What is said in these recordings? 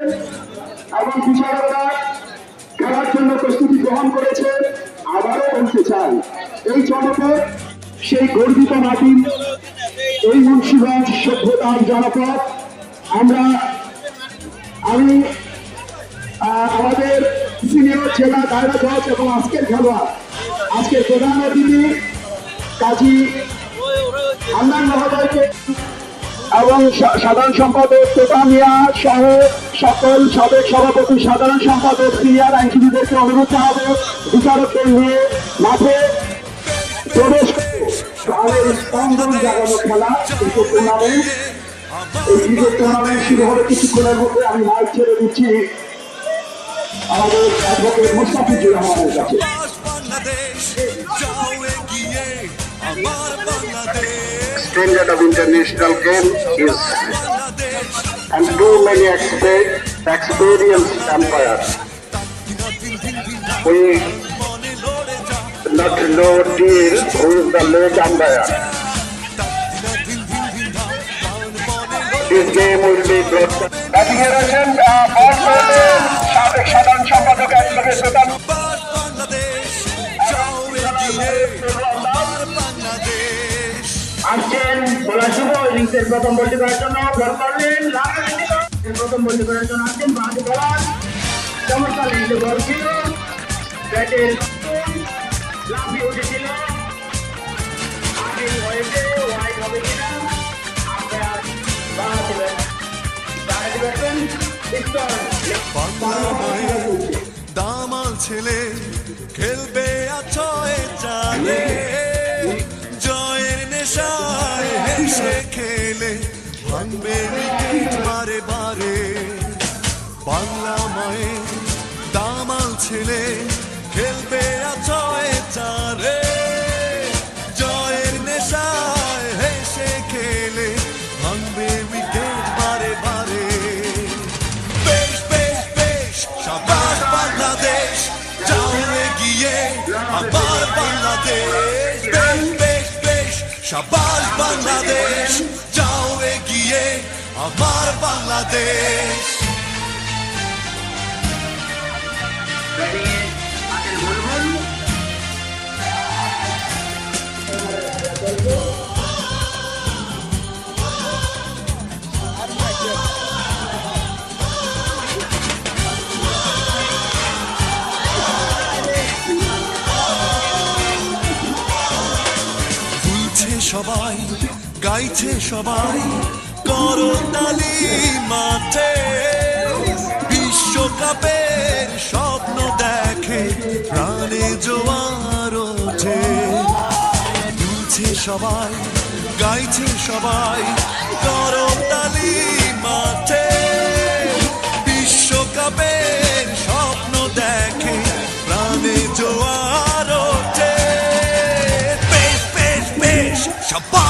এবং বিচারকরা খেলার জন্য প্রস্তুতি গ্রহণ করেছে, আবারও বলতে চাই, এই জনপদ, সেই গর্বিত মাটি এই মুন্সিগঞ্জ সভ্যতার জনপদ। আমরা, আমি আমাদের সিনিয়র জেলা দায়রা জজ এবং আজকের খেলোয়াড় আজকের প্রধান অতিথি কাজী আন্নান মহোদয়কে এবং সাধারণ সম্পাদক তোতা মিয়া সহ সকল সাবেক সভাপতি সাধারণ সম্পাদক সিনিয়র আইনজীবীদেরকে অনুরোধ জানাব বিচারকদের নিয়ে মাঠে প্রবেশ তাদের স্পন্দন জাগানো খেলা ক্রিকেট টুর্নামেন্ট এই ক্রিকেট টুর্নামেন্ট শুরু হবে কিছুক্ষণের মধ্যে আমি মাইক ছেড়ে দিচ্ছি আমাদের অ্যাডভোকেট মুস্তাফিজুর রহমানের কাছে। বাংলাদেশ যাও এগিয়ে আমার Bangladesh. Standard of international game is many expert, experienced umpires. We not know deal who is the late umpire. This game will be. Batting এ রয়েছেন বল করলেন সাবেক সাধারণ সম্পাদক প্রধান আসছেন বলা শুভ ইনিংসের প্রথম বলটি করার জন্য বল করলেন প্রথম বলটি করার জন্য বলার চমৎকার ব্যাটের উঠেছিল? দামাল ছেলে, খেলবে আছয় জয়ের নেশায় হেসে খেলে। উইকেট বারে বারে। বাংলা মায়ের দামাল ছেলে, খেলবে আছয় চারে। জয়ের নেশায় হেসে খেলে, ভাঙবে উইকেট বারে বারে। বেশ বেশ বেশ, সাবাস বাংলাদেশ, যাও এগিয়ে আমার বাংলাদেশ। বেশ বেশ বেশ, সাবাস বাংলাদেশ এগিয়ে আমার বাংলাদেশ। সবাই গাইছে সবাই করতালি মাঠে, বিশ্বকাপের স্বপ্ন দেখে প্রাণে জোয়ার ওঠে। ভুলছে সবাই, গাইছে সবাই করতালি মাঠে, বিশ্বকাপের স্বপ্ন দেখে প্রাণে জোয়ার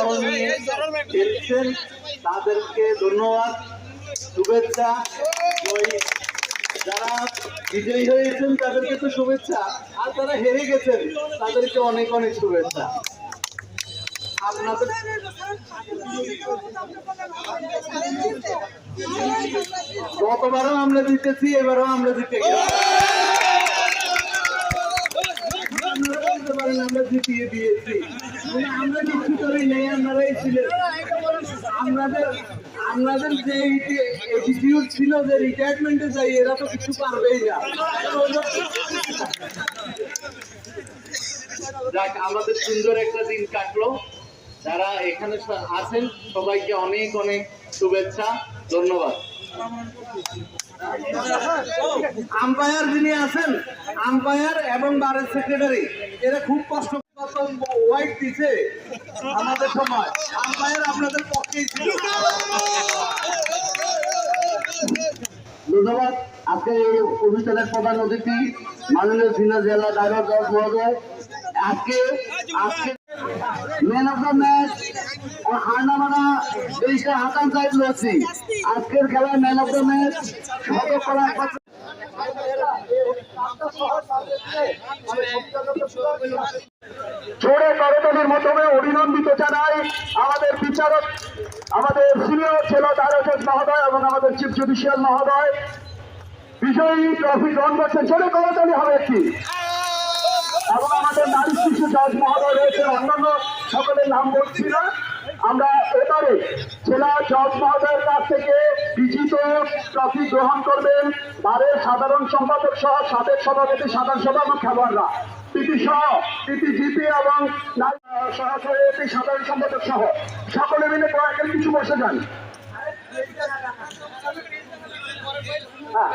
করে নিয়ে খেলছেন তাদেরকে ধন্যবাদ শুভেচ্ছা। ওই যারা বিজয়ী হয়েছেন তাদেরকে তো শুভেচ্ছা। আর যারা হেরে গেছেন তাদেরকে অনেক অনেক শুভেচ্ছা। আপনাদের গতবারও আমরা জিতেছি এবারও আমরা জিতে গেছি। আমরা জিতিয়ে দিয়েছি। আমরা কিছু করি নেই আপনারাই ছিলেন। আপনাদের আপনাদের যে অ্যাটিটিউড ছিল যে রিটায়ারমেন্টে যাই এরা তো কিছু পারবেই না। যাক আমাদের সুন্দর একটা দিন কাটলো। যারা এখানে আছেন সবাইকে অনেক অনেক শুভেচ্ছা। ধন্যবাদ। আম্পায়ার যিনি আছেন আম্পায়ার এবং বারের সেক্রেটারি এরা খুব কষ্ট দিছে আমাদের আম্পায়ার আপনাদের পক্ষেই ছিল। ধন্যবাদ। আজকে এই অনুষ্ঠানের প্রধান অতিথি মাননীয় জিলা মহোদয়। আজকে আজকে ম্যান অফ দ্য ম্যাচ ও হারনামানা দেশে সাহেব আজকের খেলায় ম্যান অফ দ্য ম্যাচ শতকরা মাধ্যমে অভিনন্দিত জানাই আমাদের বিচারক, আমাদের সিনিয়র ছেলে দারোজেশ মহোদয় এবং আমাদের চিফ জুডিশিয়াল মহোদয়। বিজয়ী ট্রফি গ্রহণ করছেন। জোরে করতলি হবে একটি। এবং আমাদের নারী শিশু জজ মহোদয় রয়েছে অন্যান্য সকলের নাম বলছি না। আমরা এবারে জেলা জজ মহোদয়ের কাছ থেকে বিজিত ট্রফি গ্রহণ করবেন। বারের সাধারণ সম্পাদক সহ সাবেক সভাপতি, সাধারণ সম্পাদক খেলোয়াড়রা। পিটি সহ পিটি জিপি এবং সহসভাপতি সাধারণ সম্পাদক সহ, সকলে মিলে কয়েকের কিছু বসে যান। হ্যাঁ।